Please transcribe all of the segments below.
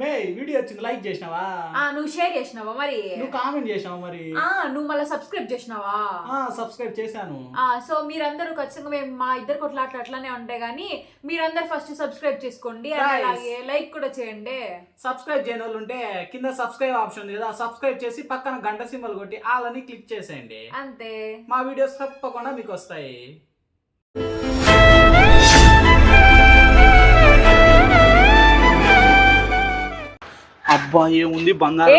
మే video వచ్చింది like చేసినావా? ఆ నువ్వు షేర్ చేసినావా మరి? నువ్వు కామెంట్ చేసినావా మరి? ఆ నువ్వు మళ్ళీ సబ్స్క్రైబ్ చేసినావా? ఆ సబ్స్క్రైబ్ చేశాను. ఆ సో మీరందరూ ఖచ్చితంగా మేము మా ఇద్దరు కొట్లాట్లు అట్లానే ఉంటాయి కానీ మీరందరూ ఫస్ట్ సబ్స్క్రైబ్ చేసుకోండి. అలాగే లైక్ కూడా చేయండి. సబ్స్క్రైబ్ చేయని వాళ్ళు ఉంటే కింద సబ్స్క్రైబ్ ఆప్షన్ ఉంది కదా సబ్స్క్రైబ్ చేసి పక్కన గంట సింబల్ కొట్టి ఆలని క్లిక్ చేసేయండి. అంతే. మా వీడియోస్ తప్పకుండా మీకు వస్తాయి. అబ్బా ఏముంది బంగారం?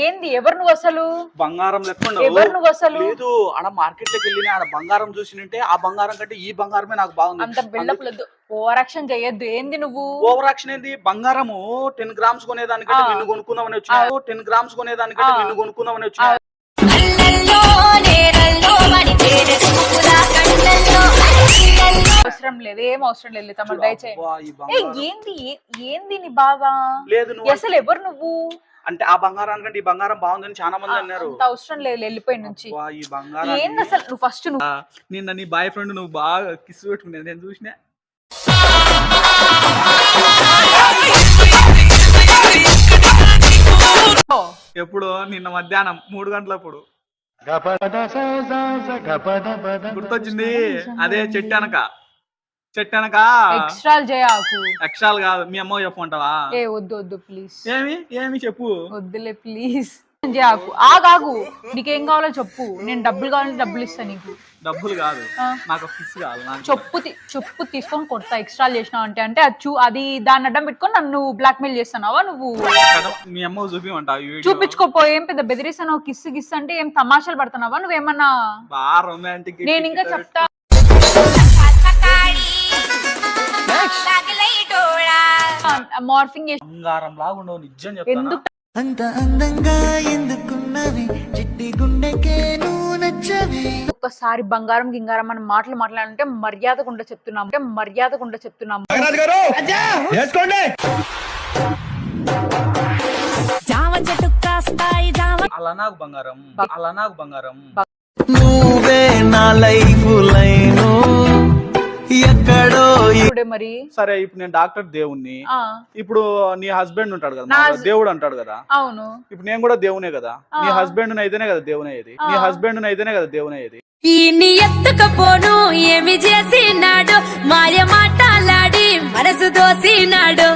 ఏంది? ఎవరు నువ్వు అసలు? బంగారం లెక్క. ఎవరు నువ్వు అసలు? లేదు ఆడ మార్కెట్లోకి వెళ్ళి ఆడ బంగారం చూసినంటే ఆ బంగారం కంటే ఈ బంగారమే నాకు అంత బాగుంది. బిల్డప్ లేదు ఓవరాక్షన్ చేయొద్దు. ఏంది నువ్వు? ఓవర్ యాక్షన్ ఏంది? బంగారము టెన్ గ్రామ్స్ కొనేదానికంటే ఆ. నిన్ను కొనుక్కుందామని వచ్చిన. టెన్ గ్రామ్స్ కొనేదానికంటే ఆ. నిన్ను కొనుక్కుందామని వచ్చిన. అవసరం లేదు తమ దయచేయండి. బంగారం. ఏంది? ఏంది నీ బాగా? లేదు నువ్వు అసలు ఎవరు నువ్వు? అంటే ఆ బంగారానికంటే ఈ బంగారం బాగుందని చాలా మంది అన్నారు. అవసరం లేదు వెళ్ళిపోయి నుంచి. ఈ బంగారం ఏంది అసలు నువ్వు ఫస్ట్ నువ్వు? నిన్న నీ బాయ్ ఫ్రెండ్ నువ్వు బాగా కిస్ పెట్టుకునేది నేను చూసిన. ఎప్పుడు నిన్న మధ్యాహ్నం మూడు గంటలప్పుడు. గుర్తొచ్చింది? అదే చెట్టు అనక చెట్టు అనక ఎక్స్ట్రాలు చేయకు. అక్షరాలు కాదు. మీ అమ్మ చెప్పమంటావా ఏ వద్దు వద్దు ప్లీజ్ ఏమి? ఏమి చెప్పు? వద్దులే ప్లీజ్ చేయకు? ఆగాగు నీకేం కావాలో చెప్పు. నేను డబ్బులు కావాలంటే డబ్బులు ఇస్తాను నీకు. డబ్బులు కాదు. నాకు కిస్ కావాలి చెప్పు చెప్పు తీసుకొని కొడతా. ఎక్స్ట్రాలు చేసినావు అంటే అంటే అది చూ అది దాన్ని అడ్డం పెట్టుకొని నన్ను బ్లాక్ మెయిల్ చేస్తున్నావా నువ్వు? మీ అమ్మ వీడియో. చూపించుకోపో ఏం పెద్ద బెదిరిస్తున్నావు? కిస్ గిస్ అంటే ఏం తమాషాలు పడుతున్నావా? నువ్వేమన్నా నేను ఇంకా చెప్తా మార్ఫింగ్ బంగారం లాగా ఉండవు నిజం చెప్తాను? ఎందుకు? అంత అందంగా ఎందుకున్నవి? చిట్టి గుండెకే నువ్వు నచ్చవి. ఒక్కసారి బంగారం గింగారం అని మాటలు మాట్లాడాలంటే మర్యాదకుండా చెప్తున్నాం. అంటే మర్యాదకుండా చెప్తున్నాం. జామ చెట్టు కాస్తాయి జామ అలా నాకు బంగారం అలా నాకు బంగారం. నువ్వే నా లైఫ్ మరి? సరే ఇప్పుడు నేను డాక్టర్ దేవుణ్ణి. ఇప్పుడు నీ హస్బెండ్ ఉంటాడు కదా దేవుడు అంటాడు కదా. అవును. ఇప్పుడు నేను కూడా దేవునే కదా. నీ. హస్బెండ్ అయితేనే కదా దేవుని అయ్యేది. నీ. హస్బెండ్ అయితేనే కదా దేవుని అయ్యేది. ఈయన్ని ఎత్తుకపోను ఏమి చేసినాడు? మాయ మాటలాడి మనసు దోసినాడు.